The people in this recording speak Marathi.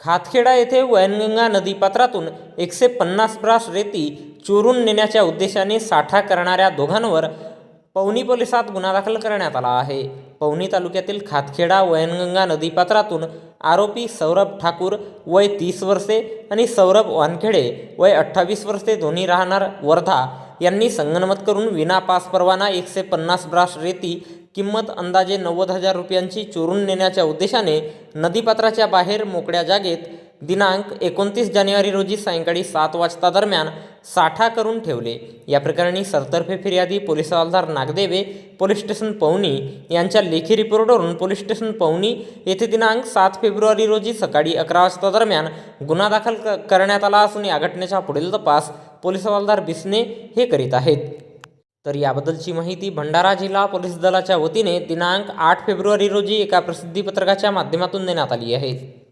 खातखेडा येथे वैनगंगा नदीपात्रातून एकशे पन्नास ब्रास रेती चोरून नेण्याच्या उद्देशाने साठा करणाऱ्या दोघांवर पवनी पोलिसात गुन्हा दाखल करण्यात आला आहे. पवनी तालुक्यातील खातखेडा वैनगंगा नदीपात्रातून आरोपी सौरभ ठाकूर वय तीस वर्षे आणि सौरभ वानखेडे वय अठ्ठावीस वर्षे दोन्ही राहणार वर्धा यांनी संगनमत करून विना पास परवाना एकशे पन्नास ब्रास रेती किंमत अंदाजे नव्वद हजार रुपयांची चोरून नेण्याच्या उद्देशाने नदीपात्राच्या बाहेर मोकळ्या जागेत दिनांक एकोणतीस जानेवारी रोजी सायंकाळी सात वाजता दरम्यान साठा करून ठेवले. या प्रकरणी सरतर्फे फिर्यादी पोलीस हवालदार नागदेवे पोलीस स्टेशन पवनी यांच्या लेखी रिपोर्टवरून पोलीस स्टेशन पवनी येथे दिनांक सात फेब्रुवारी रोजी सकाळी अकरा वाजता दरम्यान गुन्हा दाखल क- करण्यात आला असून या घटनेचा पुढील तपास पोलीस हवालदार बिसने हे करीत आहेत. तर याबद्दलची माहिती भंडारा जिल्हा पोलीस दलाच्या वतीने दिनांक आठ फेब्रुवारी रोजी एका प्रसिद्धीपत्रकाच्या माध्यमातून देण्यात आली आहे.